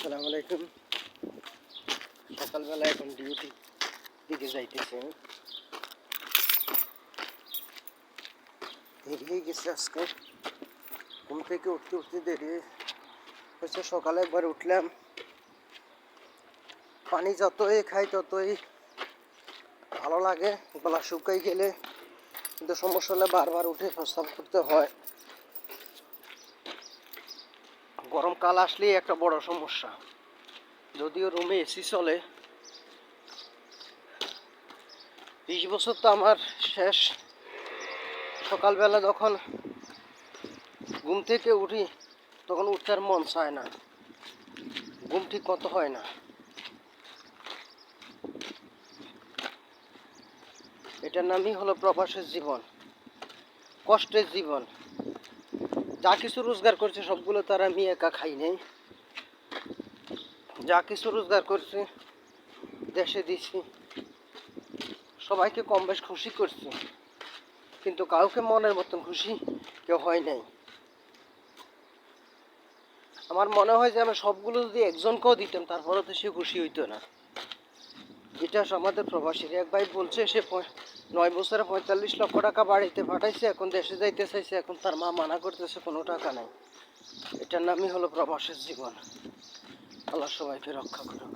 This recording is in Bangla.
আসসালামু আলাইকুম। সকালবেলা এখন ডিউটি দিকে দেরি হয়ে গেছে আজকে। ঘুম থেকে উঠতে উঠতে দেরি হয়েছে। সকালে একবার উঠলাম। পানি যতই খাই ততই ভালো লাগে। গলা শুকাই গেলে। কিন্তু সমস্যা হলে বারবার উঠে প্রস্তাব করতে হয়। গরমকাল আসলেই একটা বড় সমস্যা। যদিও রুমে এসি চলে। বিশ বছর তো আমার শেষ। সকালবেলা যখন ঘুম থেকে উঠি, তখন উঠতে মন চায় না। ঘুম ঠিক মতো হয় না। এটার নামই হলো প্রবাসের জীবন। কষ্টের জীবন। যা কিছু রোজগার করছে, সবগুলো তার আমি একা খাই নাই। যা কিছু রোজগার করছে, দেশে দিছি। সবাইকে কম বেশ খুশি করছি। কিন্তু কাউকে মনের মতন খুশি কেউ হয় নাই। আমার মনে হয় যে আমি সবগুলো যদি একজনকেও দিতাম তারপরে তো সে খুশি হইতো না। এটা আমাদের প্রবাসীর এক ভাই বলছে, সে নয় বছরে পঁয়তাল্লিশ লক্ষ টাকা বাড়িতে পাঠাইছে, এখন দেশে যাইতে চাইছে, এখন তার মা মানা করতেছে, কোনো টাকা নাই। এটার নামই হলো প্রবাসের জীবন। আল্লাহ সবাইকে রক্ষা করুক।